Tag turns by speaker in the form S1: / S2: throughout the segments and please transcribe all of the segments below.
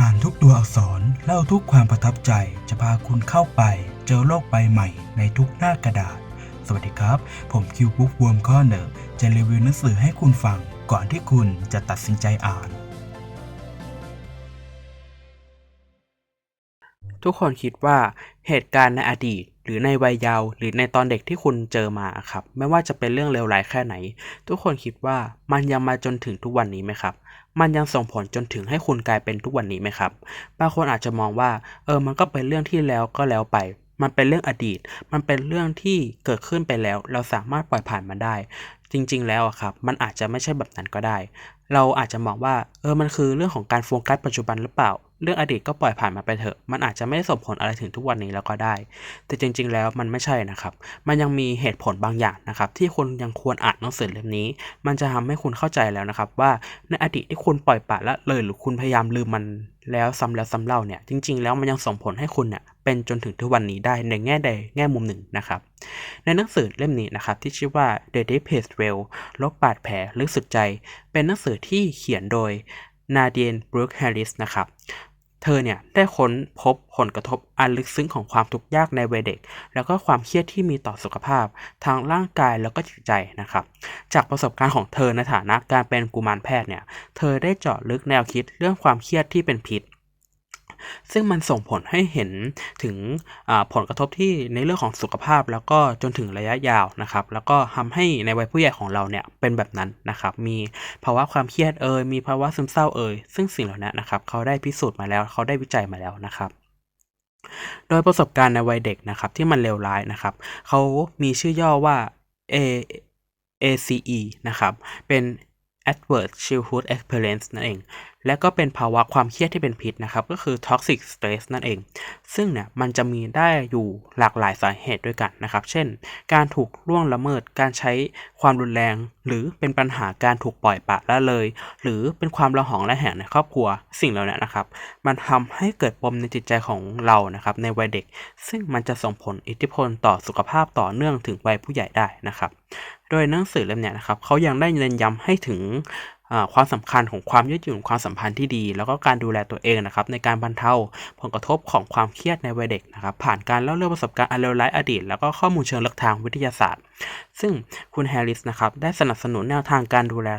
S1: อ่านทุกตัวอักษรเล่าทุกความประทับใจจะพาคุณเข้าไป เจอโลกใบใหม่ในทุกหน้ากระดาษ สวัสดีครับ ผมคิวบุ๊กวอร์มข้อเนอร์จะรีวิวหนังสือให้คุณฟัง ก่อนที่คุณจะตัดสินใจอ่าน
S2: ทุกคนคิดว่าเหตุการณ์ในอดีต หรือในวัยเยาว์หรือในตอนเด็กที่คุณเจอมาครับ ไม่ว่าจะเป็นเรื่องเลวร้ายแค่ไหน ทุกคนคิดว่ามันยังมาจนถึงทุกวันนี้ไหมครับ มันยังส่งผลจนถึงให้คุณกลายเป็นทุกวันนี้ไหมครับ บางคนอาจจะมองว่าเออมันก็เป็นเรื่องที่แล้วก็แล้วไป มันเป็นเรื่องอดีต มันเป็นเรื่องที่เกิดขึ้นไปแล้ว เราสามารถปล่อยผ่านมันได้ จริง ๆ แล้วครับ มันอาจจะไม่ใช่แบบนั้นก็ได้ เราอาจจะมองว่าเออมันคือเรื่องของการโฟกัสปัจจุบันหรือเปล่า เรื่องอดีตก็ปล่อยผ่านมาไปเถอะ มันอาจจะไม่ได้ส่งผลอะไรถึงทุกวันนี้แล้วก็ได้ แต่จริง ๆ แล้วมันไม่ใช่นะครับ มันยังมีเหตุผลบางอย่างนะครับ ที่คุณยังควรอ่านหนังสือเล่มนี้ มันจะทำให้คุณเข้าใจแล้วนะครับ ว่าในอดีตที่คุณปล่อยปละละเลยหรือคุณพยายามลืมมันแล้วซ้ำแล้วซ้ำเล่าเนี่ย จริง ๆ แล้วมันยังส่งผลให้คุณเนี่ยเป็นจนถึงทุกวันนี้ได้ในแง่ใดแง่มุมหนึ่งนะครับ ในหนังสือเล่มนี้นะครับที่ชื่อว่า The Deepest Well ลบบาดแผลลึกสุดใจ เป็นหนังสือที่เขียนโดยนาเดียนบรูคแฮร์ริสนะครับ เธอเนี่ยได้ค้นพบผลกระทบอันลึกซึ้งของความทุกข์ยากในวัยเด็ก แล้วก็ความเครียดที่มีต่อสุขภาพทางร่างกายแล้วก็จิตใจนะครับ จากประสบการณ์ของเธอในฐานะการเป็นกุมารแพทย์เนี่ย เธอได้เจาะลึกแนวคิดเรื่องความเครียดที่เป็นพิษ ซึ่งมันส่งผลให้เห็นถึงผลกระทบที่ในเรื่องของสุขภาพ แล้วก็จนถึงระยะยาวนะครับ แล้วก็ทำให้ในวัยผู้ใหญ่ของเราเนี่ยเป็นแบบนั้นนะครับ มีภาวะความเครียดเอ่ยมีภาวะซึมเศร้าเอ่ยซึ่งสิ่งเหล่านี้นะครับเขาได้พิสูจน์มาแล้วเขาได้วิจัยมาแล้วนะครับโดยประสบการณ์ในวัยเด็กนะครับที่มันเลวร้ายนะครับ เขามีชื่อย่อว่า A ACE นะครับ เป็น adverse childhood experience นั่นเอง และก็เป็นภาวะความเครียดที่เป็นพิษนะครับ ก็คือ toxic stress นั่นเอง ซึ่งเนี่ยมันจะมีได้อยู่หลากหลายสาเหตุด้วยกันนะครับ เช่น การถูกล่วงละเมิด การใช้ความรุนแรง หรือเป็นปัญหาการถูกปล่อยปละละเลย หรือเป็นความระหองระแหงในครอบครัว สิ่งเหล่านี้นะครับ มันทำให้เกิดปมในจิตใจของเรานะครับ ในวัยเด็ก ซึ่งมันจะส่งผลอิทธิพลต่อสุขภาพต่อเนื่องถึงวัยผู้ใหญ่ได้นะครับ โดยหนังสือเล่มนี้นะครับเขายังได้เน้นย้ำให้ถึง ความสำคัญของความยืดหยุ่นความสัมพันธ์ที่ดี แล้วก็การดูแลตัวเองนะครับในการบรรเทาผลกระทบของความเครียดในวัยเด็กนะครับผ่านการเล่าเรื่องประสบการณ์อันเลวร้ายอดีต แล้วก็ข้อมูลเชิงลึกทางวิทยาศาสตร์ ซึ่งคุณแฮร์ริสนะครับได้สนับสนุนแนวทางการดูแล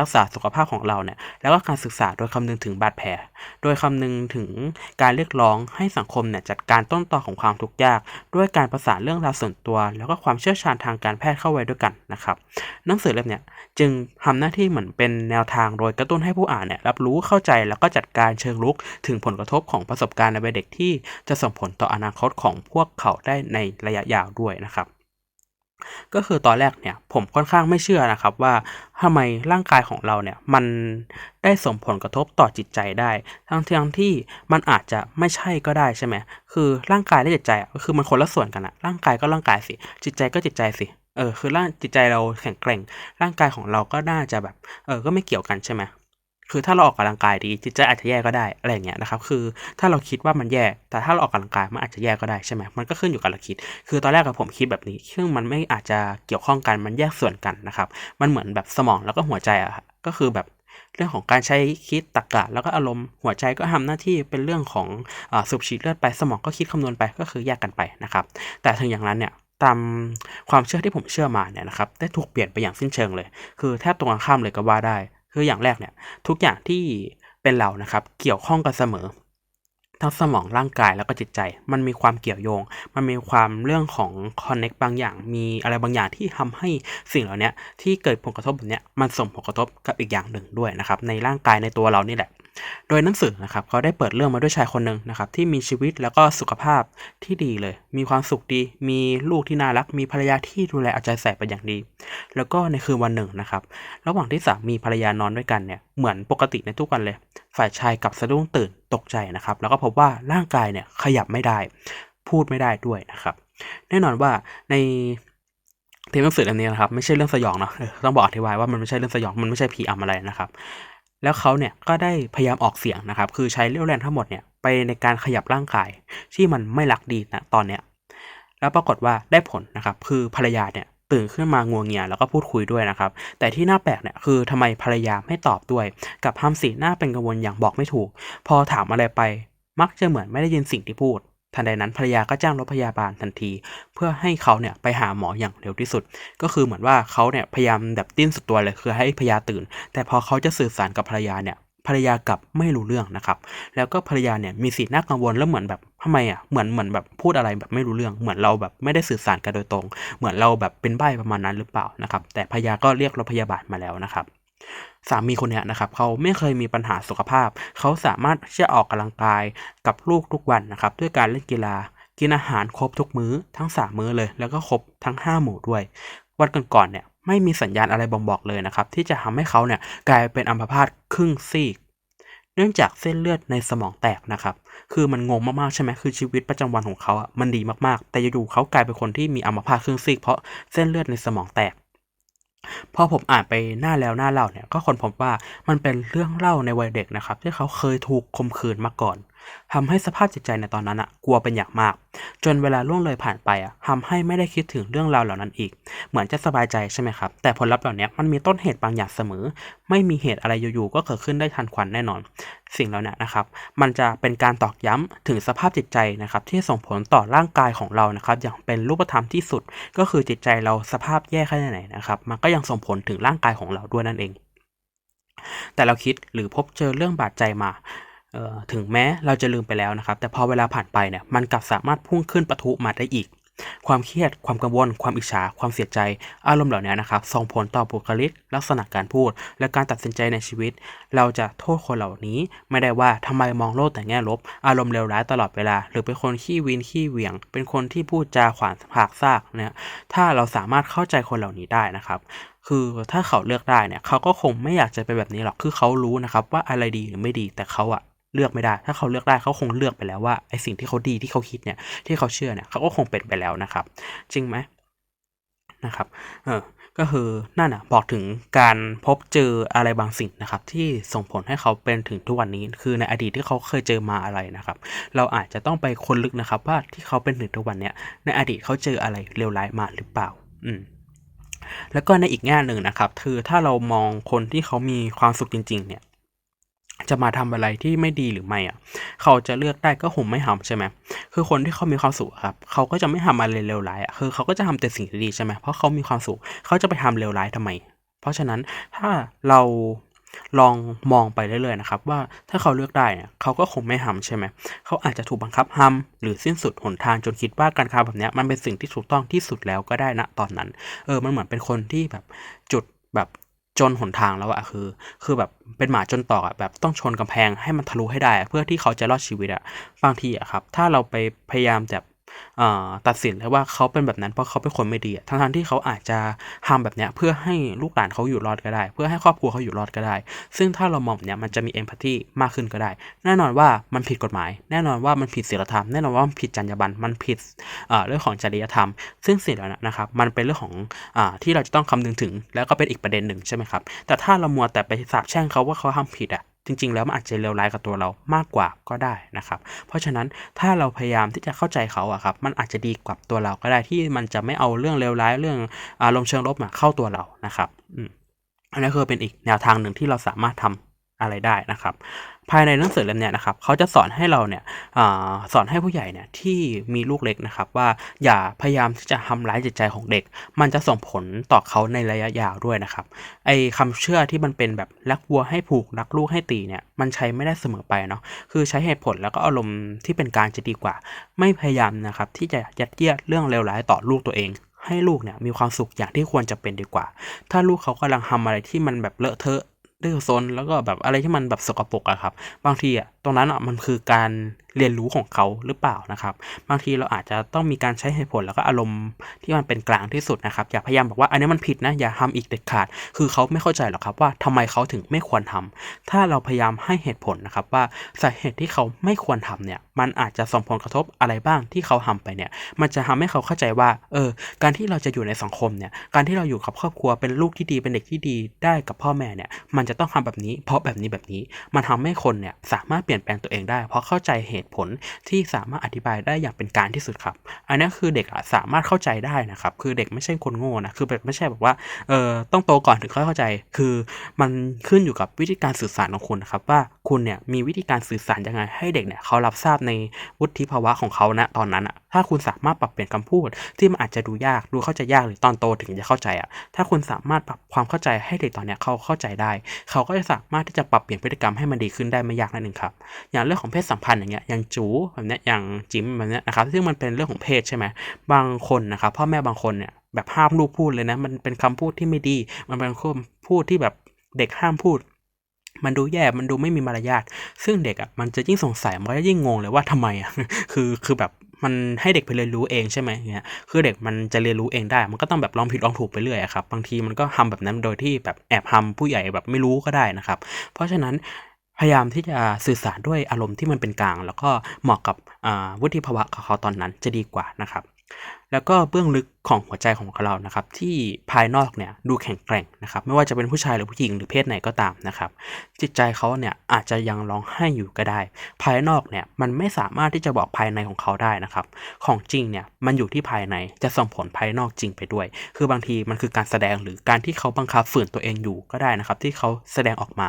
S2: รักษาสุขภาพของเราเนี่ยแล้วก็การศึกษาโดยคำนึงถึงบาดแผล โดยคำนึงถึงการเรียกร้องให้สังคมเนี่ยจัดการต้นตอของความทุกข์ยาก ด้วยการประสานเรื่องราวส่วนตัว แล้วก็ความเชี่ยวชาญทางการแพทย์เข้าไว้ด้วยกันนะครับหนังสือเล่มเนี่ย จึงทำหน้าที่เหมือนเป็นแนวทางโดยกระตุ้นให้ผู้อ่านเนี่ยรับรู้เข้าใจแล้วก็จัดการเชิงลุกถึงผลกระทบของประสบการณ์ในวัยเด็กที่จะส่งผลต่ออนาคตของพวกเขาได้ในระยะยาวด้วยนะครับก็คือตอนแรกเนี่ยผมค่อนข้างไม่เชื่อนะครับว่าทำไมร่างกายของเราเนี่ยมันได้ส่งผลกระทบต่อจิตใจได้ ทั้งทั้งที่มันอาจจะไม่ใช่ก็ได้ใช่ไหมคือร่างกายและจิตใจก็คือมันคนละส่วนกันอะร่างกายก็ร่างกายสิจิตใจก็จิตใจสิ เออคือร่างจิตใจเราแข็งแกร่ง ร่างกายของเราก็น่าจะแบบเออก็ไม่เกี่ยวกันใช่ไหมคือถ้าเราออกกำลังกายดีจิตใจอาจจะแย่ก็ได้อะไรเงี้ยนะครับคือถ้าเราคิดว่ามันแย่ แต่ถ้าเราออกกำลังกายมันอาจจะแย่ก็ได้ใช่ไหมมันก็ขึ้นอยู่กับเราคิด คือตอนแรกกับผมคิดแบบนี้ซึ่งมันไม่อาจจะเกี่ยวข้องกันมันแยกส่วนกันนะครับมันเหมือนแบบสมองแล้วก็หัวใจอะก็คือแบบเรื่องของการใช้คิดตรรกะแล้วก็อารมณ์หัวใจก็ทำหน้าที่เป็นเรื่องของอสูบฉีดเลือดไปสมองก็คิดคำนวณไปก็คือแยกกันไปนะครับแต่ถึงอย่างนั้นเนี่ย ตามความเชื่อที่ผมเชื่อมาเนี่ยนะครับได้ถูกเปลี่ยนไปอย่างสิ้นเชิงเลย คือแทบตรงกันข้ามเลยก็ว่าได้ คืออย่างแรกเนี่ยทุกอย่างที่เป็นเรานะครับเกี่ยวข้องกันเสมอทั้งสมองร่างกายแล้วก็จิตใจ มันมีความเกี่ยวโยง มันมีความเรื่องของคอนเน็กบางอย่าง มีอะไรบางอย่างที่ทำให้สิ่งเหล่านี้ที่เกิดผลกระทบแบบนี้มันส่งผลกระทบกับอีกอย่างหนึ่งด้วยนะครับในร่างกายในตัวเรานี่แหละ โดยหนังสือนะครับเขาได้เปิดเรื่องมาด้วยชายคนหนึ่งนะครับที่มีชีวิตแล้วก็สุขภาพที่ดีเลย มีความสุขดี มีลูกที่น่ารัก มีภรรยาที่ดูแลเอาใจใส่เป็นอย่างดี แล้วก็ในคืนวันหนึ่งนะครับระหว่างที่สามีภรรยานอนด้วยกันเนี่ยเหมือนปกติในทุกวันเลย ฝ่ายชายกับสะดุ้งตื่นตกใจนะครับแล้วก็พบว่าร่างกายเนี่ยขยับไม่ได้ พูดไม่ได้ด้วยนะครับแน่นอนว่าในเทีมหนังสือเล่มนี้นะครับไม่ใช่เรื่องสยองเนาะต้องบอกอธิบายว่ามันไม่ใช่เรื่องสยองมันไม่ใช่ผีอำอะไรนะครับ แล้วเขาเนี่ยก็ได้พยายามออกเสียงนะครับ คือใช้เรี่ยวแรงทั้งหมดเนี่ยไปในการขยับร่างกายที่มันไม่รักดีนะตอนเนี้ย แล้วปรากฏว่าได้ผลนะครับ คือภรรยาเนี่ยตื่นขึ้นมางัวเงียแล้วก็พูดคุยด้วยนะครับ แต่ที่น่าแปลกเนี่ยคือทำไมภรรยาไม่ตอบด้วย กับทำสีหน้าเป็นกังวลอย่างบอกไม่ถูก พอถามอะไรไป มักจะเหมือนไม่ได้ยินสิ่งที่พูด ทันใดนั้นภรรยาก็จ้างรถพยาบาลทันที เพื่อให้เขาเนี่ยไปหาหมออย่างเร็วที่สุด ก็คือเหมือนว่าเขาเนี่ยพยายามแบบดิ้นสุดตัวเลยคือให้ภรรยาตื่น แต่พอเขาจะสื่อสารกับภรรยาเนี่ยภรรยากลับไม่รู้เรื่องนะครับ แล้วก็ภรรยาเนี่ยมีสีหน้ากังวลแล้วเหมือนแบบทำไมอะ เหมือนเหมือนแบบพูดอะไรแบบไม่รู้เรื่อง เหมือนเราแบบไม่ได้สื่อสารกันโดยตรง เหมือนเราแบบเป็นใบ้ประมาณนั้นหรือเปล่านะครับ แต่ภรรยาก็เรียกรถพยาบาลมาแล้วนะครับ สามีคนนี้นะครับเขาไม่เคยมีปัญหาสุขภาพ เขาสามารถที่จะออกกำลังกายกับลูกทุกวันนะครับด้วยการเล่นกีฬา กินอาหารครบทุกมื้อทั้งสามมื้อเลย แล้วก็ครบทั้งห้าหมู่ด้วย วันก่อนๆเนี่ยไม่มีสัญญาณอะไรบ่งบอกเลยนะครับที่จะทำให้เขาเนี่ยกลายเป็นอัมพาตครึ่งซีก เนื่องจากเส้นเลือดในสมองแตกนะครับคือมันงงมากๆใช่ไหมคือชีวิตประจำวันของเขาอะมันดีมากๆ แต่อยู่ๆเขากลายเป็นคนที่มีอัมพาตครึ่งซีกเพราะเส้นเลือดในสมองแตก พอผมอ่านไปหน้าแล้วหน้าเล่าเนี่ยก็คนพบว่ามันเป็นเรื่องเล่าในวัยเด็กนะครับที่เขาเคยถูกข่มขืนมาก่อน ทำให้สภาพจิตใจในตอนนั้นอะกลัวเป็นอย่างมาก จนเวลาล่วงเลยผ่านไปอะทำให้ไม่ได้คิดถึงเรื่องราวเหล่านั้นอีก เหมือนจะสบายใจใช่ไหมครับ แต่ผลลัพธ์เหล่านี้มันมีต้นเหตุบางอย่างเสมอ ไม่มีเหตุอะไรอยู่ๆก็เกิดขึ้นได้ทันควันแน่นอน สิ่งเหล่านี้นะครับ มันจะเป็นการตอกย้ำถึงสภาพจิตใจนะครับที่ส่งผลต่อร่างกายของเรานะครับ อย่างเป็นรูปธรรมที่สุด ก็คือจิตใจเราสภาพแย่แค่ไหนนะครับ มันก็ยังส่งผลถึงร่างกายของเราด้วยนั่นเองแต่เราคิดหรือพบเจอเรื่องบาดใจมา ถึงแม้เราจะลืมไปแล้วนะครับ แต่พอเวลาผ่านไปเนี่ยมันกลับสามารถพุ่งขึ้นปะทุมาได้อีก ความเครียด ความกังวล ความอิจฉา ความเสียใจ อารมณ์เหล่านี้นะครับ ส่งผลต่อบุคลิก ลักษณะการพูด และการตัดสินใจในชีวิต เราจะโทษคนเหล่านี้ ไม่ได้ว่าทำไมมองโลกแต่แง่ลบ อารมณ์เลวร้ายตลอดเวลา หรือเป็นคนขี้วินขี้เหวี่ยง เป็นคนที่พูดจาขวานผากซากเนี่ย ถ้าเราสามารถเข้าใจคนเหล่านี้ได้นะครับคือถ้าเขาเลือกได้เนี่ยเขาก็คงไม่อยากจะเป็นแบบนี้หรอก คือเขารู้นะครับว่าอะไรดีหรือไม่ดีแต่เขาอะ เลือกไม่ได้ ถ้าเขาเลือกได้เขาคงเลือกไปแล้วว่าไอสิ่งที่เขาดีที่เขาคิดเนี่ยที่เขาเชื่อเนี่ยเขาก็คงเป็นไปแล้วนะครับ จริงไหมนะครับ เออก็คือนั่นอะบอกถึงการพบเจออะไรบางสิ่งนะครับ ที่ส่งผลให้เขาเป็นถึงทุกวันนี้ คือในอดีตที่เขาเคยเจอมาอะไรนะครับ เราอาจจะต้องไปค้นลึกนะครับ ว่าที่เขาเป็นถึงทุกวันเนี้ยในอดีตเขาเจออะไรเลวร้ายมาหรือเปล่า อืมแล้วก็ในอีกแง่หนึ่งนะครับ คือถ้าเรามองคนที่เขามีความสุขจริง ๆ เนี่ย จะมาทำอะไรที่ไม่ดีหรือไม่อะ เขาจะเลือกได้ก็คงไม่ทำใช่ไหมคือคนที่เขามีความสุขครับเขาก็จะไม่ทำอะไรเลวร้ายอะคือเขาก็จะทำแต่สิ่งดีใช่ไหมเพราะเขามีความสุขเขาจะไปทำเลวร้ายทำไม เพราะฉะนั้นถ้าเราลองมองไปเรื่อยๆนะครับว่าถ้าเขาเลือกได้เนี่ยเขาก็คงไม่ทำใช่ไหมเขาอาจจะถูกบังคับทำหรือสิ้นสุดหนทางจนคิดว่าการกระทำแบบเนี้ยมันเป็นสิ่งที่ถูกต้องที่สุดแล้วก็ได้นะตอนนั้น เออมันเหมือนเป็นคนที่แบบจุดแบบ จนหนทางแล้วอะคือ คือแบบเป็นหมาจนตอกอะแบบต้องชนกำแพงให้มันทะลุให้ได้ เพื่อที่เขาจะรอดชีวิตอะบางทีอะครับ ถ้าเราไปพยายามแบบ ตัดสินเลยว่าเขาเป็นแบบนั้นเพราะเขาเป็นคนไม่ดีอะทั้งที่เขาอาจจะทำแบบเนี้ยเพื่อให้ลูกหลานเขาอยู่รอดก็ได้ เพื่อให้ครอบครัวเขาอยู่รอดก็ได้ ซึ่งถ้าเรามองแบเนี้ยมันจะมีเอมพัตตีมากขึ้นก็ได้ แน่นอนว่ามันผิดกฎหมาย แน่นอนว่ามันผิดศีลธรรม แน่นอนว่ามันผิดจรรยาบรรณ มันผิดเรื่องของจริยธรรม ซึ่งสิ่งเหล่านั้นนะครับ มันเป็นเรื่องของอที่เราจะต้องคำนึงถึง แล้วก็เป็นอีกประเด็นหนึ่งใช่ไหมครับ แต่ถ้าเรามัวแต่ไปสาบแช่งเขาว่าเขาทำผิดอะ จริง ๆ แล้วมันอาจจะเลวร้ายกับตัวเรามากกว่าก็ได้นะครับ เพราะฉะนั้นถ้าเราพยายามที่จะเข้าใจเขาอะครับมันอาจจะดีกับตัวเราก็ได้ที่มันจะไม่เอาเรื่องเลวร้ายเรื่องอารมณ์เชิงลบมาเข้าตัวเรานะครับอันนี้คือเป็นอีกแนวทางหนึ่งที่เราสามารถทำอะไรได้นะครับ ภายในหนังสือเล่มเนี้ยนะครับเขาจะสอนให้เราเนี่ยอสอนให้ผู้ใหญ่เนี่ยที่มีลูกเล็กนะครับ ว่าอย่าพยายามที่จะทำร้ายจิตใจของเด็ก มันจะส่งผลต่อเขาในระยะยาวด้วยนะครับไอ้คำเชื่อที่มันเป็นแบบรักวัวให้ผูกรักลูกให้ตีเนี่ยมันใช้ไม่ได้เสมอไปเนาะคือใช้เหตุผลแล้วก็อารมณ์ที่เป็นกางจะดีกว่า ไม่พยายามนะครับที่จะยัดเยียดเรื่องเลวร้ายต่อลูกตัวเองให้ลูกเนี่ยมีความสุขอย่างที่ควรจะเป็นดีกว่า ถ้าลูกเขากำลังทำอะไรที่มันแบบเลอะเทอะ ดื้อซนแล้วก็แบบอะไรที่มันแบบสกปรกอะครับ บางทีอะ ตรงนั้นอะมันคือการเรียนรู้ของเขาหรือเปล่านะครับ บางทีเราอาจจะต้องมีการใช้เหตุผลแล้วก็อารมณ์ที่มันเป็นกลางที่สุดนะครับ อย่าพยายามบอกว่าอันนี้มันผิดนะอย่าทำอีกเด็ดขาด คือเขาไม่เข้าใจหรอกครับว่าทำไมเขาถึงไม่ควรทำถ้าเราพยายามให้เหตุผลนะครับว่าสาเหตุที่เขาไม่ควรทำเนี่ยมันอาจจะส่งผลกระทบอะไรบ้างที่เขาทำไปเนี่ย มันจะทำให้เขาเข้าใจว่าเออการที่เราจะอยู่ในสังคมเนี่ยการที่เราอยู่กับครอบครัวเป็นลูกที่ดีเป็นเด็กที่ดีได้กับพ่อแม่เนี่ยมันจะต้องทำแบบนี้ เพราะแบบนี้แบบนี้ มันทำให้คนเนี่ยสามารถเปลี่ยนลี่ยนแปลงตัวเองได้ เพราะเข้าใจเหตุผลที่สามารถอธิบายได้อย่างเป็นการที่สุดครับ อันนี้คือเด็กสามารถเข้าใจได้นะครับ คือเด็กไม่ใช่คนโง่นะ คือแบบไม่ใช่แบบว่า เออต้องโตก่อนถึงค่อยเข้าใจ คือมันขึ้นอยู่กับวิธีการสื่อสารของคุณนะครับ ว่าคุณเนี่ยมีวิธีการสื่อสารยังไง ให้เด็กเนี่ยเขารับทราบในวุฒิภาวะของเขาณตอนนั้นอะถ้าคุณสามารถปรับเปลี่ยนคำพูด ที่มันอาจจะดูยาก ดูเข้าใจยากหรือตอนโตถึงจะเข้าใจอะถ้าคุณสามารถปรับความเข้าใจให้เด็กตอนเนี้ยเขาเข้าใจได้ เขาก็จะสามารถที่จะปรับเปลี่ยนพฤติกรรมให้มันดีขึ้นได้ไม่ยากนั่นเองครับอย่างเรื่องของเพศสัมพันธ์อย่างเงี้ยอย่างจูแบบเนี้ยอย่างจิมแบบเนี้ยนะครับซึ่งมันเป็นเรื่องของเพศใช่ไหมบางคนนะครับพ่อแม่บางคนเนี่ยแบบห้ามลูกพูดเลยนะมันเป็นคำพูดที่ไม่ดี มันเป็นคำพูดที่แบบเด็กห้ามพูด มันดูแย่มันดูไม่มีมารยาทซึ่งเด็กอะมันจะยิ่งสงสัยมันก็ยิ่งงงเลยว่าทำไมอะคือคือแบบมันให้เด็กไปเรียนรู้เองใช่ไหมเนี่ยคือเด็กมันจะเรียนรู้เองได้ มันก็ต้องแบบลองผิดลองถูกไปเรื่อยอครับ บางทีมันก็ทำแบบนั้นโดยที่แบบแอบทำผู้ใหญ่แบบไม่รู้ก็ได้นะครับ เพราะฉะนั้น พยายามที่จะสื่อสารด้วยอารมณ์ที่มันเป็นกลาง แล้วก็เหมาะกับวุฒิภาวะของเขาตอนนั้นจะดีกว่านะครับ แล้วก็เบื้องลึกของหัวใจของเรานะครับ ที่ภายนอกเนี่ยดูแข็งแกร่งนะครับ ไม่ว่าจะเป็นผู้ชายหรือผู้หญิงหรือเพศไหนก็ตามนะครับ จิตใจเขาเนี่ยอาจจะยังร้องไห้อยู่ก็ได้ ภายนอกเนี่ยมันไม่สามารถที่จะบอกภายในของเขาได้นะครับ ของจริงเนี่ยมันอยู่ที่ภายในจะส่งผลภายนอกจริงไปด้วย คือบางทีมันคือการแสดงหรือการที่เขาบังคับฝืนตัวเองอยู่ก็ได้นะครับ ที่เขาแสดงออกมา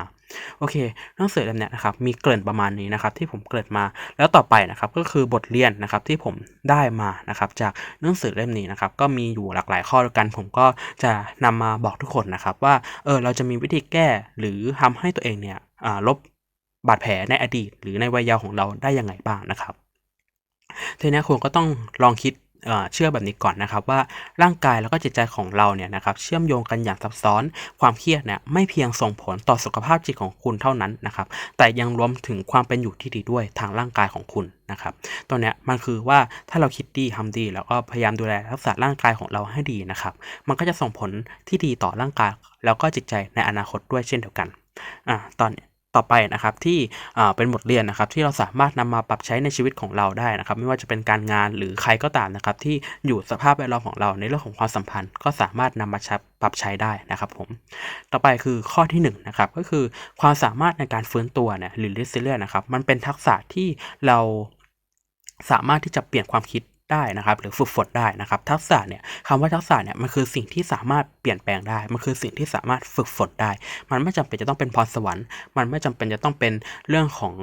S2: โอเคหนังสือเล่มเนี้ยนะครับมีเกริ่นประมาณนี้นะครับที่ผมเกริ่นมา แล้วต่อไปนะครับก็คือบทเรียนนะครับที่ผมได้มานะครับจากหนังสือเล่มนี้นะครับก็มีอยู่หลากหลายข้อด้วยกันผมก็จะนำมาบอกทุกคนนะครับว่าเออเราจะมีวิธีแก้หรือทำให้ตัวเองเนี่ยลบบาดแผลในอดีต หรือในวัยเยาว์ของเราได้ยังไงบ้างนะครับทีนี้คุณก็ต้องลองคิด เชื่อแบบนี้ก่อนนะครับว่าร่างกายแล้วก็จิตใจของเราเนี่ยนะครับเชื่อมโยงกันอย่างซับซ้อน ความเครียดเนี่ยไม่เพียงส่งผลต่อสุขภาพจิตของคุณเท่านั้นนะครับแต่ยังรวมถึงความเป็นอยู่ที่ดีด้วยทางร่างกายของคุณนะครับตัวเนี้ยมันคือว่าถ้าเราคิดดีทำดี แล้วก็พยายามดูแลรักษาร่างกายของเราให้ดีนะครับมันก็จะส่งผลที่ดีต่อร่างกาย แล้วก็จิตใจในอนาคตด้วยเช่นเดียวกันอ่าตอนนี้ ต่อไปนะครับที่เป็นบทเรียนนะครับที่เราสามารถนำมาปรับใช้ในชีวิตของเราได้นะครับไม่ว่าจะเป็นการงานหรือใครก็ตามนะครับที่อยู่สภาพแวดล้อมของเราในเรื่องของความสัมพันธ์ ก็สามารถนำมาใช้ปรับใช้ได้นะครับผมต่อไปคือข้อที่1นนะครับก็คือความสามารถในการฟื้นตัวเนี่ยหรือ resilience นะครับมันเป็นทักษะที่เราสามารถที่จะเปลี่ยนความคิด ได้นะครับหรือฝึกฝนได้นะครับ ทักษะเนี่ยคำว่าทักษะเนี่ยมันคือสิ่งที่สามารถเปลี่ยนแปลงได้ มันคือสิ่งที่สามารถฝึกฝนได้ มันไม่จำเป็นจะต้องเป็นพรสวรรค์ มันไม่จำเป็นจะต้องเป็นเรื่องของ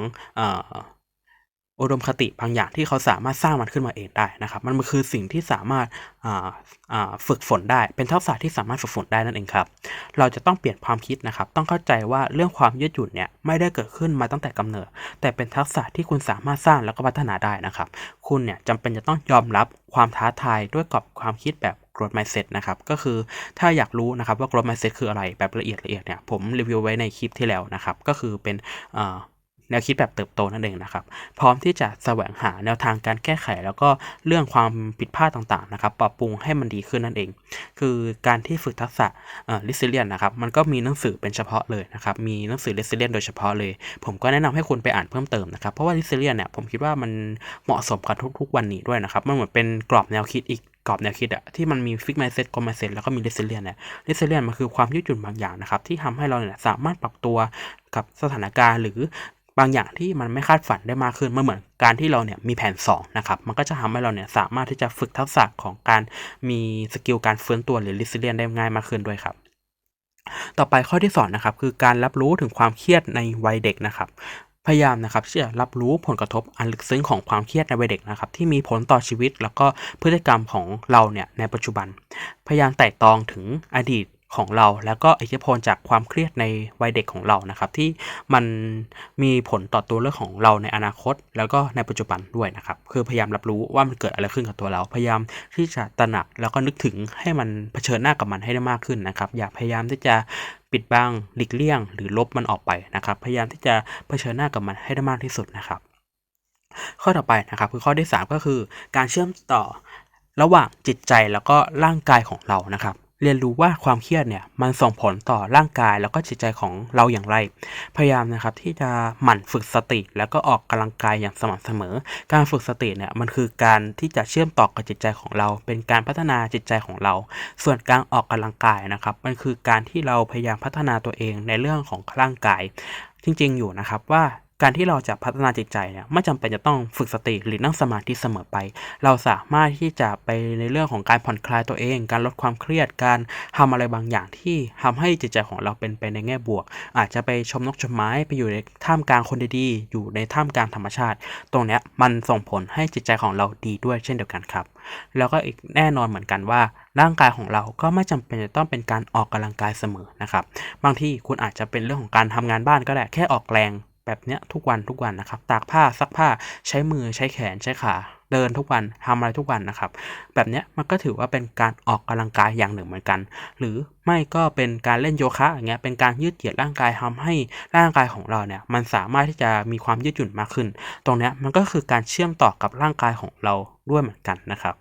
S2: อุดมคติบางอย่างที่เขาสามารถสร้างมันขึ้นมาเองได้นะครับ มันคือสิ่งที่สามารถฝึกฝนได้ เป็นทักษะที่สามารถฝึกฝนได้นั่นเองครับ เราจะต้องเปลี่ยนความคิดนะครับ ต้องเข้าใจว่าเรื่องความยืดหยุ่นเนี่ยไม่ได้เกิดขึ้นมาตั้งแต่กำเนิด แต่เป็นทักษะที่คุณสามารถสร้างแล้วก็พัฒนาได้นะครับ คุณเนี่ยจำเป็นจะต้องยอมรับความท้าทายด้วยกรอบความคิดแบบ growth mindset นะครับ ก็คือถ้าอยากรู้นะครับว่า growth mindset คืออะไรแบบละเอียดละเอียดเนี่ยผมรีวิวไว้ในคลิปที่แล้วนะครับ ก็คือเป็น แนวคิดแบบเติบโตนั่นเองนะครับ พร้อมที่จะแสวงหาแนวทางการแก้ไข แล้วก็เรื่องความผิดพลาดต่างๆนะครับ ปรับปรุงให้มันดีขึ้นนั่นเอง คือการที่ฝึกทักษะเอ่อ resilience นะครับ มันก็มีหนังสือเป็นเฉพาะเลยนะครับ มีหนังสือ resilience โดยเฉพาะเลย ผมก็แนะนำให้คุณไปอ่านเพิ่มเติมนะครับ เพราะว่า resilience เนี่ยผมคิดว่ามันเหมาะสมกับทุก ๆ วันนี้ด้วยนะครับ มันเหมือนเป็นกรอบแนวคิดอีกกรอบแนวคิดอะที่มันมีฟิกไมเซ็ตกอมไมเซ็ตแล้วก็มีเรสเซเลียนเนี่ยเรสเซเลียนมันคือความยืดหยุ่นบางอย่างนะครับที่ทำให้เราเนี่ยสามารถปรับตัวกับสถานการณ์หรือ บางอย่างที่มันไม่คาดฝันได้มากขึ้นมันเหมือนการที่เราเนี่ยมีแผน2นะครับมันก็จะทำให้เราเนี่ยสามารถที่จะฝึกทักษะของการมีสกิลการฟื้นตัวหรือริสเลียนได้ง่ายมากขึ้นด้วยครับต่อไปข้อที่2นะครับคือการรับรู้ถึงความเครียดในวัยเด็กนะครับ พยายามนะครับที่จะรับรู้ผลกระทบอันลึกซึ้งของความเครียดในวัยเด็กนะครับ ที่มีผลต่อชีวิตแล้วก็พฤติกรรมของเราเนี่ยในปัจจุบัน พยายามไต่ตองถึงอดีต ของเรา แล้วก็อิทธิพลจากความเครียดในวัยเด็กของเรานะครับ ที่มันมีผลต่อตัวเรื่องของเราในอนาคต แล้วก็ในปัจจุบันด้วยนะครับ คือพยายามรับรู้ว่ามันเกิดอะไรขึ้นกับตัวเรา พยายามที่จะตระหนักแล้วก็นึกถึงให้มันเผชิญหน้ากับมันให้ได้มากขึ้นนะครับ อย่าพยายามที่จะปิดบังหลีกเลี่ยง หรือลบมันออกไปนะครับ พยายามที่จะเผชิญหน้ากับมันให้ได้มากที่สุดนะครับ ข้อต่อไปนะครับคือข้อที่ 3 ก็คือการเชื่อมต่อระหว่างจิตใจแล้วก็ร่างกายของเรานะครับ เรียนรู้ว่าความเครียดเนี่ยมันส่งผลต่อร่างกายแล้วก็จิตใจของเราอย่างไร พยายามนะครับที่จะหมั่นฝึกสติ แล้วก็ออกกำลังกายอย่างสม่ำเสมอ การฝึกสติเนี่ยมันคือการที่จะเชื่อมต่อกับจิตใจของเรา เป็นการพัฒนาจิตใจของเรา ส่วนการออกกำลังกายนะครับ มันคือการที่เราพยายามพัฒนาตัวเองในเรื่องของร่างกาย จริง ๆ อยู่นะครับว่า การที่เราจะพัฒนาจิตใจเนี่ยไม่จำเป็นจะต้องฝึกสติหรือนั่งสมาธิเสมอไป เราสามารถที่จะไปในเรื่องของการผ่อนคลายตัวเอง การลดความเครียดการทำอะไรบางอย่างที่ทำให้จิตใจของเราเป็นไปในแง่บวก อาจจะไปชมนกชมไม้ไปอยู่ในท่ามกลางคนดีๆ อยู่ในท่ามกลางธรรมชาติ ตรงเนี้ยมันส่งผลให้จิตใจของเราดีด้วยเช่นเดียวกันครับ แล้วก็อีกแน่นอนเหมือนกันว่าร่างกายของเราก็ไม่จำเป็นจะต้องเป็นการออกกำลังกายเสมอนะครับ บางที่คุณอาจจะเป็นเรื่องของการทำงานบ้านก็ได้แค่ออกแรง แบบเนี้ยทุกวันทุกวันนะครับ ตากผ้าซักผ้าใช้มือใช้แขนใช้ขาเดินทุกวันทำอะไรทุกวันนะครับ แบบเนี้ยมันก็ถือว่าเป็นการออกกำลังกายอย่างหนึ่งเหมือนกัน หรือไม่ก็เป็นการเล่นโยคะอย่างเงี้ยเป็นการยืดเหยียดร่างกายทำให้ร่างกายของเราเนี่ยมันสามารถที่จะมีความยืดหยุ่นมากขึ้น ตรงเนี้ยมันก็คือการเชื่อมต่อกับร่างกายของเราด้วยเหมือนกันนะครับ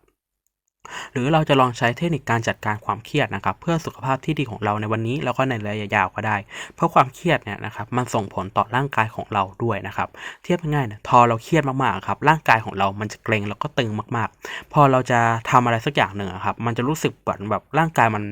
S2: หรือเราจะลองใช้เทคนิคการจัดการความเครียดนะครับ เพื่อสุขภาพที่ดีของเราในวันนี้ แล้วก็ในระยะยาวก็ได้ เพราะความเครียดเนี่ยนะครับมันส่งผลต่อร่างกายของเราด้วยนะครับ เทียบง่ายๆเนี่ยพอเราเครียดมากๆครับร่างกายของเรามันจะเกร็งแล้วก็ตึงมากๆ พอเราจะทำอะไรสักอย่างหนึ่งครับมันจะรู้สึกเหมือนแบบร่างกายมัน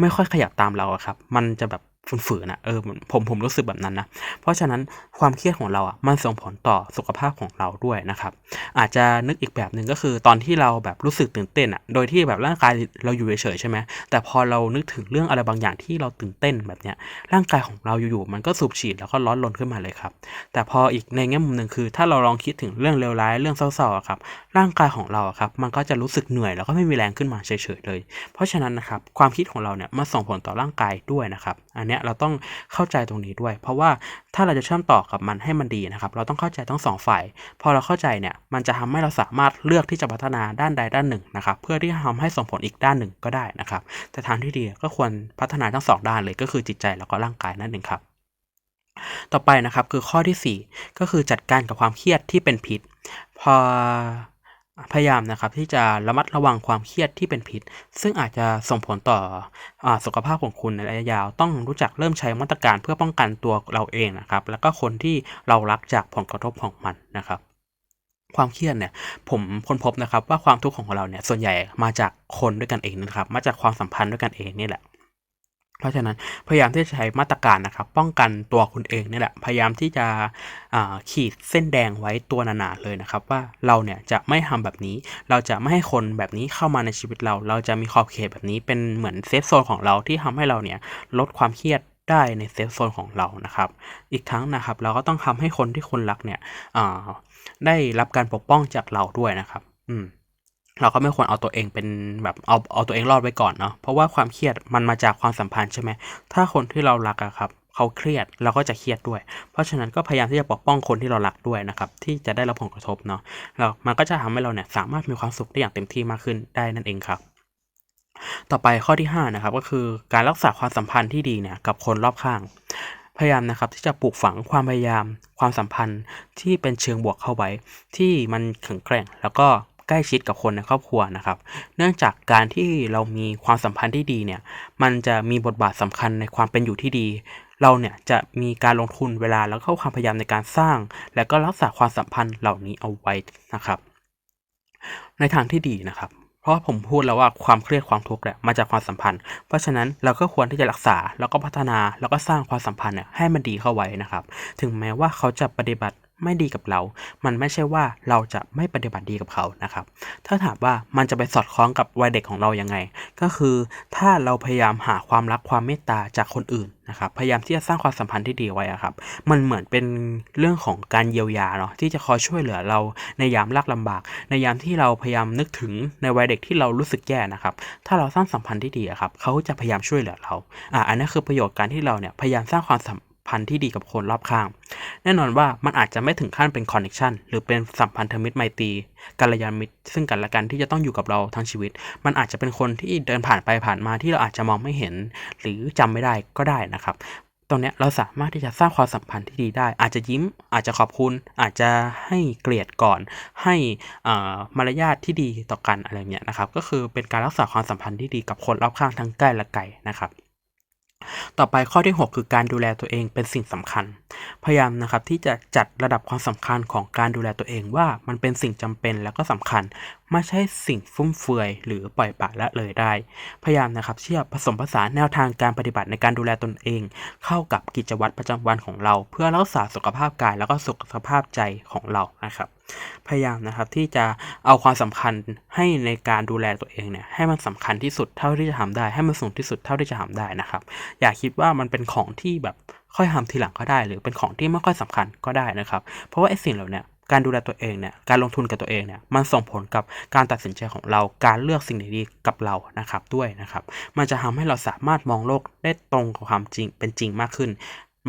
S2: ไม่ค่อยขยับตามเราครับ มันจะแบบ ฝืนๆนะเออผมผมรู้สึกแบบนั้นนะ เพราะฉะนั้นความเครียดของเราอะมันส่งผลต่อสุขภาพของเราด้วยนะครับ อาจจะนึกอีกแบบหนึ่งก็คือตอนที่เราแบบรู้สึกตื่นเต้นอะโดยที่แบบร่างกายเราอยู่เฉยๆใช่ไหมแต่พอเรานึกถึงเรื่องอะไรบางอย่างที่เราตื่นเต้นแบบเนี้ยร่างกายของเราอยู่ๆมันก็สูบฉีดแล้วก็ร้อนรนขึ้นมาเลยครับ แต่พออีกในแง่มุมหนึ่งคือ ถ้าเราลองคิดถึงเรื่องเลวร้ายเรื่องเศร้าๆครับร่างกายของเราครับมันก็จะรู้สึกเหนื่อยแล้วก็ไม่มีแรงขึ้นมาเฉยๆเลย เพราะฉะนั้นนะครับความคิดของเราเนี่ยมันส่งผลต่อร่างกายด้วยนะครับ อันเนี้ยเราต้องเข้าใจตรงนี้ด้วย เพราะว่าถ้าเราจะเชื่อมต่อกับมันให้มันดีนะครับ เราต้องเข้าใจทั้งสองฝ่าย พอเราเข้าใจเนี่ยมันจะทำให้เราสามารถเลือกที่จะพัฒนาด้านใดด้านหนึ่งนะครับ เพื่อที่จะทำให้ส่งผลอีกด้านหนึ่งก็ได้นะครับ แต่ทางที่ดีก็ควรพัฒนาทั้งสองด้านเลยก็คือจิตใจแล้วก็ร่างกายนั่นเองครับต่อไปนะครับคือข้อที่ 4 ก็คือจัดการกับความเครียดที่เป็นพิษ พอ พยายามนะครับที่จะระมัดระวังความเครียดที่เป็นพิษ ซึ่งอาจจะส่งผลต่ออสุขภาพของคุณในระยะยาว ต้องรู้จักเริ่มใช้มาตรการเพื่อป้องกันตัวเราเองนะครับ แล้วก็คนที่เรารักจากผลกระทบของมันนะครับความเครียดเนี่ยผมค้นพบนะครับว่าความทุกข์ของเราเนี่ยส่วนใหญ่มาจากคนด้วยกันเองนะครับ มาจากความสัมพันธ์ด้วยกันเองนี่แหละ เพราะฉะนั้นพยายามที่จะใช้มาตรการนะครับ ป้องกันตัวคุณเองนี่แหละ พยายามที่จะขีดเส้นแดงไว้ตัวหนาๆเลยนะครับ ว่าเราเนี่ยจะไม่ทำแบบนี้ เราจะไม่ให้คนแบบนี้เข้ามาในชีวิตเรา เราจะมีขอบเขตแบบนี้เป็นเหมือนเซฟโซนของเราที่ทำให้เราเนี่ยลดความเครียดได้ในเซฟโซนของเรานะครับ อีกทั้งนะครับเราก็ต้องทำให้คนที่คุณรักเนี่ยได้รับการปกป้องจากเราด้วยนะครับ อืม เราก็ไม่ควรเอาตัวเองเป็นแบบเอาเอาตัวเองรอดไว้ก่อนเนาะเพราะว่าความเครียดมันมาจากความสัมพันธ์ใช่ไหมถ้าคนที่เรารักอะครับเขาเครียดเราก็จะเครียดด้วย เพราะฉะนั้นก็พยายามที่จะปกป้องคนที่เรารักด้วยนะครับที่จะได้รับผลกระทบเนาะแล้วมันก็จะทำให้เราเนี่ยสามารถมีความสุขได้อย่างเต็มที่มากขึ้นได้นั่นเองครับ ต่อไปข้อที่5นะครับก็คือการรักษาความสัมพันธ์ที่ดีเนี่ยกับคนรอบข้างพยายามนะครับที่จะปลูกฝังความพยายาม ความสัมพันธ์ที่เป็นเชิงบวกเข้าไว้ ที่มันแข็งแกร่ง แล้วก็ ใกล้ชิดกับคนในครอบครัวนะครับ เนื่องจากการที่เรามีความสัมพันธ์ที่ดีเนี่ย มันจะมีบทบาทสำคัญในความเป็นอยู่ที่ดี เราเนี่ยจะมีการลงทุนเวลาแล้วก็ความพยายามในการสร้าง และก็รักษาความสัมพันธ์เหล่านี้เอาไว้นะครับ ในทางที่ดีนะครับเพราะผมพูดแล้วว่าความเครียดความทุกข์เนี่ยมาจากความสัมพันธ์ เพราะฉะนั้นเราก็ควรที่จะรักษาแล้วก็พัฒนาแล้วก็สร้างความสัมพันธ์เนี่ยให้มันดีเข้าไว้นะครับ ถึงแม้ว่าเขาจะปฏิบัติ ไม่ดีกับเรา มันไม่ใช่ว่าเราจะไม่ปฏิบัติดีกับเขานะครับ ถ้าถามว่ามันจะไปสอดคล้องกับวัยเด็กของเรายังไง ก็คือถ้าเราพยายามหาความรักความเมตตาจากคนอื่นนะครับพยายามที่จะสร้างความสัมพันธ์ที่ดีไว้ครับ มันเหมือนเป็นเรื่องของการเยียวยาเนาะที่จะคอยช่วยเหลือเราในยามลากลำบาก ในยามที่เราพยายามนึกถึงในวัยเด็กที่เรารู้สึกแย่นะครับ ถ้าเราสร้างสัมพันธ์ที่ดีครับเขาจะพยายามช่วยเหลือเราอ่าอันนี้คือประโยชน์การที่เราเนี่ยพยายามสร้างความสัม พันธ์ที่ดีกับคนรอบข้าง แน่นอนว่ามันอาจจะไม่ถึงขั้นเป็นคอนเนคชันหรือเป็นสัมพันธมิตรไมตรีกัลยาณมิตร ซึ่งกันและกันที่จะต้องอยู่กับเราทั้งชีวิต มันอาจจะเป็นคนที่เดินผ่านไปผ่านมาที่เราอาจจะมองไม่เห็น หรือจำไม่ได้ก็ได้นะครับตรงนี้เราสามารถที่จะสร้างความสัมพันธ์ที่ดีได้ อาจจะยิ้ม อาจจะขอบคุณ อาจจะให้เกลียดก่อน ให้มารยาทที่ดีต่อกันอะไรเงี้ยนะครับ ก็คือเป็นการรักษาความสัมพันธ์ที่ดีกับคนรอบข้างทั้งใกล้และไกลนะครับ ต่อไปข้อที่ 6 คือการดูแลตัวเองเป็นสิ่งสำคัญ พยายามนะครับที่จะจัดระดับความสำคัญของการดูแลตัวเองว่ามันเป็นสิ่งจำเป็นแล้วก็สำคัญ ไม่ใช่สิ่งฟุ่มเฟือย หรือปล่อยปละละเลยได้ พยายามนะครับที่จะผสมผสานแนวทางการปฏิบัติในการดูแลตนเอง เข้ากับกิจวัตรประจำวันของเรา เพื่อรักษาสุขภาพกายแล้วก็สุขภาพใจของเรานะครับพยายามนะครับที่จะเอาความสำคัญให้ในการดูแลตัวเองเนี่ยให้มันสำคัญที่สุดเท่าที่จะทำได้ ให้มันสูงที่สุดเท่าที่จะทำได้นะครับ อย่าคิดว่ามันเป็นของที่แบบค่อยทำทีหลังก็ได้ หรือเป็นของที่ไม่ค่อยสำคัญก็ได้นะครับ เพราะว่าไอ้สิ่งเหล่านี้ การดูแลตัวเองเนี่ย การลงทุนกับตัวเองเนี่ย มันส่งผลกับการตัดสินใจของเรา การเลือกสิ่งดีๆกับเรา นะครับ ด้วยนะครับ มันจะทำให้เราสามารถมองโลกได้ตรงกับความจริง เป็นจริงมากขึ้น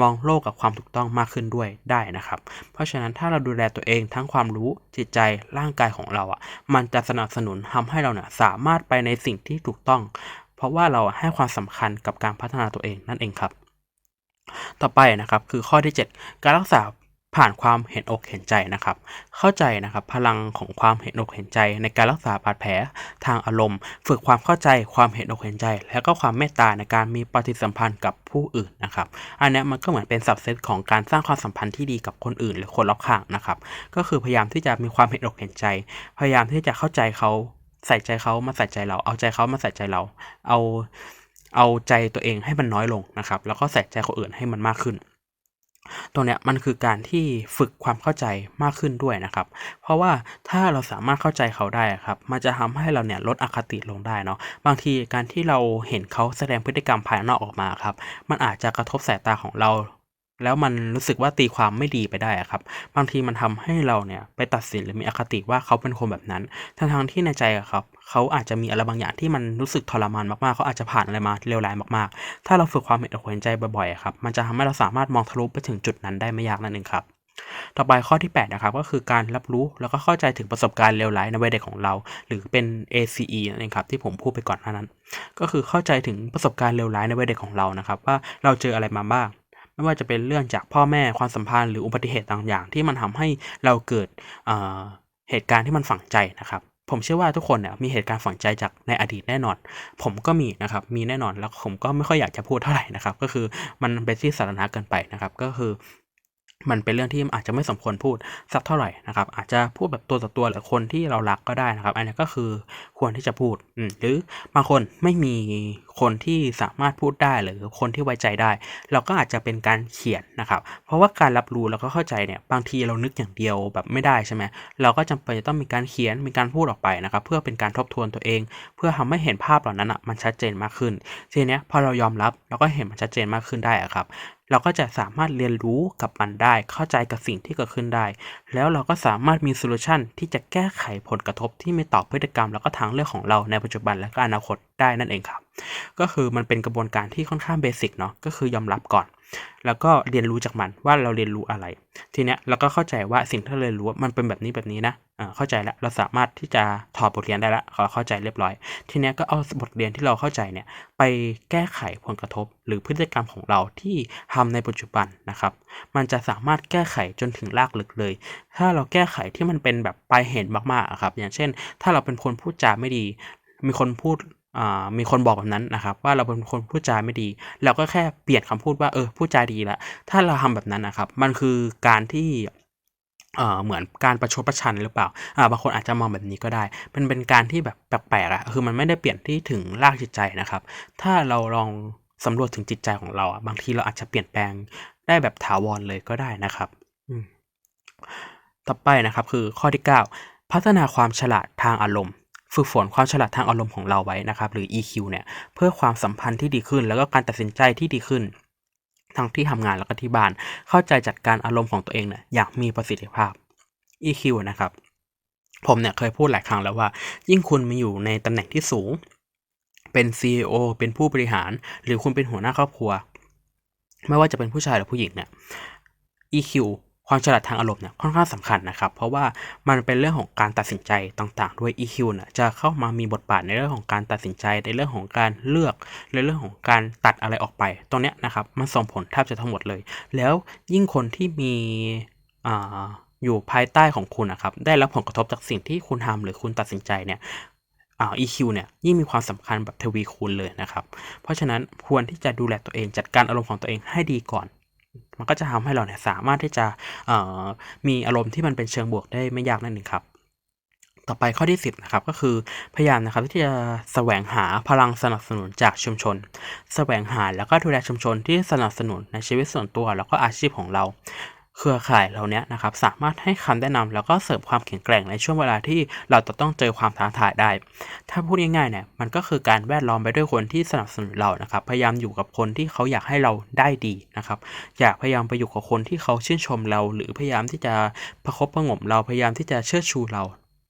S2: มองโลกกับความถูกต้องมากขึ้นด้วยได้นะครับ เพราะฉะนั้นถ้าเราดูแลตัวเองทั้งความรู้ จิตใจ ร่างกายของเราอะ มันจะสนับสนุนทำให้เราเนี่ยสามารถไปในสิ่งที่ถูกต้อง เพราะว่าเราให้ความสำคัญกับการพัฒนาตัวเองนั่นเองครับ ต่อไปนะครับคือข้อที่ 7 การรักษา ผ่านความเห็นอกเห็นใจนะครับ เข้าใจนะครับพลังของความเห็นอกเห็นใจในการรักษาบาดแผลทางอารมณ์ ฝึกความเข้าใจความเห็นอกเห็นใจ และก็ความเมตตาในการมีปฏิสัมพันธ์กับผู้อื่นนะครับ อันนี้มันก็เหมือนเป็นสับเซตของการสร้างความสัมพันธ์ที่ดีกับคนอื่น หรือคนรอบข้างนะครับ ก็คือพยายามที่จะมีความเห็นอกเห็นใจ พยายามที่จะเข้าใจเขาใส่ใจเขามาใส่ใจเรา เอาใจเขามาใส่ใจเรา เอาเอาใจตัวเองให้มันน้อยลงนะครับ แล้วก็ใส่ใจคนอื่นให้มันมากขึ้น ตรงเนี้ยมันคือการที่ฝึกความเข้าใจมากขึ้นด้วยนะครับ เพราะว่าถ้าเราสามารถเข้าใจเขาได้ครับ มันจะทำให้เราเนี่ยลดอคติลงได้เนาะ บางทีการที่เราเห็นเขาแสดงพฤติกรรมภายนอกออกมาครับ มันอาจจะกระทบสายตาของเรา แล้วมันรู้สึกว่าตีความไม่ดีไปได้ครับ บางทีมันทำให้เราเนี่ยไปตัดสินหรือมีอคติว่าเขาเป็นคนแบบนั้น ทั้งๆที่ในใจครับ เขาอาจจะมีอะไรบางอย่างที่มันรู้สึกทรมานมากๆ เขาอาจจะผ่านอะไรมาเลวร้ายมากๆ ถ้าเราฝึกความเห็นอกเห็นใจบ่อยๆครับ มันจะทำให้เราสามารถมองทะลุไปถึงจุดนั้นได้ไม่ยากนั่นเองครับ ต่อไปข้อที่8นะครับก็คือการรับรู้แล้วก็เข้าใจถึงประสบการณ์เลวร้ายในวัยเด็กของเรา หรือเป็น ACE นั่นเองครับที่ผมพูดไปก่อนหน้านั้น ก็คือเข้าใจถึงประสบการณ์เลวร้ายในวัยเด็กของเรานะครับว่าเราเจออะไรมาบ้างไม่ว่าจะเป็นเรื่องจากพ่อแม่ความสัมพันธ์หรืออุบัติเหตุต่างอย่างที่มันทำให้เราเกิดเเหตุการณ์ที่มันฝังใจนะครับ ผมเชื่อว่าทุกคนเนี่ยมีเหตุการณ์ฝังใจจากในอดีตแน่นอน ผมก็มีนะครับ มีแน่นอน แล้วผมก็ไม่ค่อยอยากจะพูดเท่าไหร่นะครับ ก็คือมันเป็นที่สาธารณะเกินไปนะครับ ก็คือมันเป็นเรื่องที่อาจจะไม่สมควรพูดสักเท่าไหร่นะครับ อาจจะพูดแบบตัวต่อตัวหรือคนที่เรารักก็ได้นะครับ อันนี้ก็คือควรที่จะพูดหรือบางคนไม่มี คนที่สามารถพูดได้หรือคนที่ไว้ใจได้ เราก็อาจจะเป็นการเขียนนะครับ เพราะว่าการรับรู้แล้วก็เข้าใจเนี่ยบางทีเรานึกอย่างเดียวแบบไม่ได้ใช่ไหมเราก็จำเป็นจะต้องมีการเขียนมีการพูดออกไปนะครับ เพื่อเป็นการทบทวนตัวเอง เพื่อทำให้เห็นภาพเหล่านั้นอะมันชัดเจนมากขึ้นทีเนี้ยพอเรายอมรับเราก็เห็นมันชัดเจนมากขึ้นได้อะครับเราก็จะสามารถเรียนรู้กับมันได้ เข้าใจกับสิ่งที่เกิดขึ้นได้ แล้วเราก็สามารถมีโซลูชันที่จะแก้ไขผลกระทบที่ไม่ต่อพฤติกรรม แล้วก็ทางเลือกของเราในปัจจุบันและก็อนาคต ได้นั่นเองครับ ก็คือมันเป็นกระบวนการที่ค่อนข้างเบสิกเนาะก็คือยอมรับก่อน แล้วก็เรียนรู้จากมันว่าเราเรียนรู้อะไร ทีเนี้ยเราก็เข้าใจว่าสิ่งที่เราเรียนรู้มันเป็นแบบนี้แบบนี้นะเข้าใจแล้วเราสามารถที่จะถอดบทเรียนได้ล้วขอเข้าใจเรียบร้อย ทีเนี้ยก็เอาบทเรียนที่เราเข้าใจเนี่ยไปแก้ไขผลกระทบ หรือพฤติกรรมของเราที่ทำในปัจจุบันนะครับ มันจะสามารถแก้ไขจนถึงรากลึกเลย ถ้าเราแก้ไขที่มันเป็นแบบปลายเหตุมากๆครับ อย่างเช่น ถ้าเราเป็นคนพูดจาไม่ดี มีคนพูด มีคนบอกแบบนั้นนะครับ ว่าเราเป็นคนพูดจาไม่ดี เราก็แค่เปลี่ยนคำพูดว่าเออพูดจาดีละถ้าเราทำแบบนั้นนะครับ มันคือการที่เหมือนการประชดประชันหรือเปล่าบางคนอาจจะมองแบบนี้ก็ได้ มันเป็นการที่แบบแปลกๆอะคือมันไม่ได้เปลี่ยนที่ถึงรากจิตใจนะครับ ถ้าเราลองสำรวจถึงจิตใจของเราอะบางทีเราอาจจะเปลี่ยนแปลงได้แบบถาวรเลยก็ได้นะครับต่อไปนะครับคือข้อที่ 9 พัฒนาความฉลาดทางอารมณ์ ฝึกฝนความฉลาดทางอารมณ์ของเราไว้นะครับหรือ EQ เนี่ยเพื่อความสัมพันธ์ที่ดีขึ้น แล้วก็การตัดสินใจที่ดีขึ้น ทั้งที่ทำงานแล้วก็ที่บ้าน เข้าใจจัดการอารมณ์ของตัวเองเนี่ยอย่างมีประสิทธิภาพ EQ นะครับผมเนี่ยเคยพูดหลายครั้งแล้วว่า ยิ่งคุณมีอยู่ในตำแหน่งที่สูง เป็น CEO เป็นผู้บริหาร หรือคุณเป็นหัวหน้าครอบครัว ไม่ว่าจะเป็นผู้ชายหรือผู้หญิงเนี่ย EQ ความฉลาดทางอารมณ์เนี่ยค่อนข้างสำคัญนะครับ เพราะว่ามันเป็นเรื่องของการตัดสินใจต่างๆ ด้วย EQ เนี่ยจะเข้ามามีบทบาทในเรื่องของการตัดสินใจในเรื่องของการเลือกในเรื่องของการตัดอะไรออกไป ตรงเนี้ยนะครับมันส่งผลแทบจะทั้งหมดเลย แล้วยิ่งคนที่มีอ่าอยู่ภายใต้ของคุณนะครับ ได้รับผลกระทบจากสิ่งที่คุณทำหรือคุณตัดสินใจเนี่ยอ่า EQ เนี่ยยิ่งมีความสำคัญแบบทวีคูณเลยนะครับ เพราะฉะนั้นควรที่จะดูแลตัวเองจัดการอารมณ์ของตัวเองให้ดีก่อน มันก็จะทำให้เราเนี่ยสามารถที่จะมีอารมณ์ที่มันเป็นเชิงบวกได้ไม่ยากนั่นเองครับ ต่อไปข้อที่ 10นะครับก็คือพยายามนะครับที่จะแสวงหาพลังสนับสนุนจากชุมชน แสวงหาแล้วก็ดูแลชุมชนที่สนับสนุนในชีวิตส่วนตัวแล้วก็อาชีพของเรา เครือข่ายเหล่านี้นะครับสามารถให้คำแนะนำแล้วก็เสริมความแข็งแกร่งในช่วงเวลาที่เราจะต้องเจอความท้าทายได้ ถ้าพูดง่ายๆเนี่ยมันก็คือการแวดล้อมไปด้วยคนที่สนับสนุนเรานะครับ พยายามอยู่กับคนที่เขาอยากให้เราได้ดีนะครับ อยากพยายามไปอยู่กับคนที่เขาชื่นชมเรา หรือพยายามที่จะประคบประงมเราพยายามที่จะเชิดชูเรา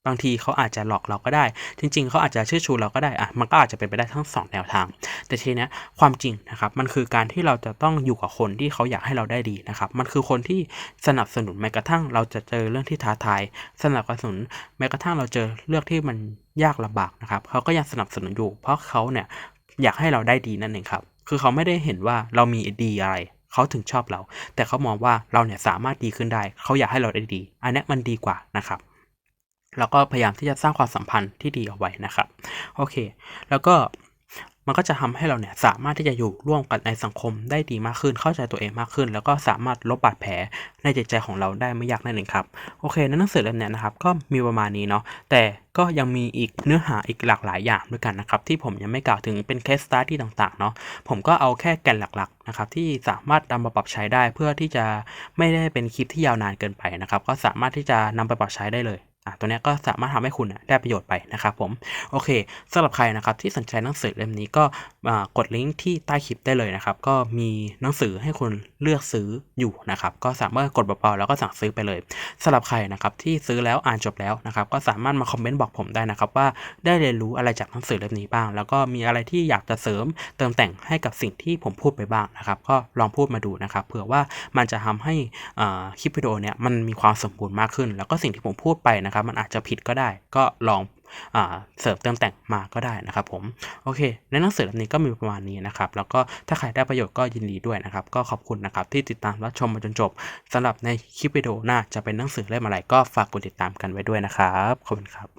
S2: บางทีเขาอาจจะหลอกเราก็ได้ จริง ๆเขาอาจจะเชื่อชูเราก็ได้อะมันก็อาจจะเป็นไปได้ทั้งสองแนวทาง แต่ทีเนี้ยความจริงนะครับมันคือการที่เราจะต้องอยู่กับคนที่เขาอยากให้เราได้ดีนะครับมันคือคนที่สนับสนุนแม้กระทั่งเราจะเจอเรื่องที่ท้าทายสนับสนุนแม้กระทั่งเราเจอเรื่องที่มันยากลำบากนะครับเขาก็ยังสนับสนุนอยู่ เพราะเขาเนี่ยอยากให้เราได้ดีนั่นเองครับคือเขาไม่ได้เห็นว่าเรามีดีอะไรเขาถึงชอบเรา แต่เขามองว่าเราเนี่ยสามารถดีขึ้นได้ เขาอยากให้เราได้ดี อันนี้มันดีกว่านะครับ แล้วก็พยายามที่จะสร้างความสัมพันธ์ที่ดีเอาไว้นะครับ โอเค แล้วก็มันก็จะทำให้เราเนี่ยสามารถที่จะอยู่ร่วมกันในสังคมได้ดีมากขึ้น เข้าใจตัวเองมากขึ้น แล้วก็สามารถลบบาดแผลในจิตใจของเราได้ไม่ยากนั่นเองครับ โอเคในหนังสือเล่มนี้นะครับ ก็มีประมาณนี้เนาะ แต่ก็ยังมีอีกเนื้อหาอีกหลากหลายอย่างด้วยกันนะครับ ที่ผมยังไม่กล่าวถึงเป็นเคสสต u d y ต่างๆเนาะ ผมก็เอาแค่แก่นหลักๆนะครับที่สามารถนำมาปรับใช้ได้เพื่อที่จะไม่ได้เป็นคลิปที่ยาวนานเกินไปนะครับ ก็สามารถที่จะนำไปปรับใช้ได้เลย อะตัวนี้ก็สามารถทำให้คุณได้ประโยชน์ไปนะครับผมโอเคสำหรับใครนะครับที่สนใจหนังสือเล่มนี้ก็กดลิงก์ที่ใต้คลิปได้เลยนะครับก็มีหนังสือให้คุณเลือกซื้ออยู่นะครับก็สามารถกดเบาๆแล้วก็สั่งซื้อไปเลยสำหรับใครนะครับที่ซื้อแล้วอ่านจบแล้วนะครับก็สามารถมาคอมเมนต์บอกผมได้นะครับว่าได้เรียนรู้อะไรจากหนังสือเล่มนี้บ้าง แล้วก็มีอะไรที่อยากจะเสริมเติมแต่งให้กับสิ่งที่ผมพูดไปบ้างนะครับก็ลองพูดมาดูนะครับเผื่อว่ามันจะทำให้คลิปวิดีโอเนี่ยมันมีความสมบูรณ์มากขึ้น แล้วก็สิ่งที่ผมพูดไปนะครับมันอาจจะผิดก็ได้ ก็ลองอเสริมเติมแต่งมาก็ได้นะครับผมโอเค ในหนังสือเล่มนี้ก็มีประมาณนี้นะครับแล้วก็ถ้าใครได้ประโยชน์ก็ยินดีด้วยนะครับ ก็ขอบคุณนะครับที่ติดตามรับชมมาจนจบสำหรับในคลิปวิดีโอหน้าจะเป็นหนังสือเล่มอะไรก็ฝากกดติดตามกันไว้ด้วยนะครับขอบคุณครับ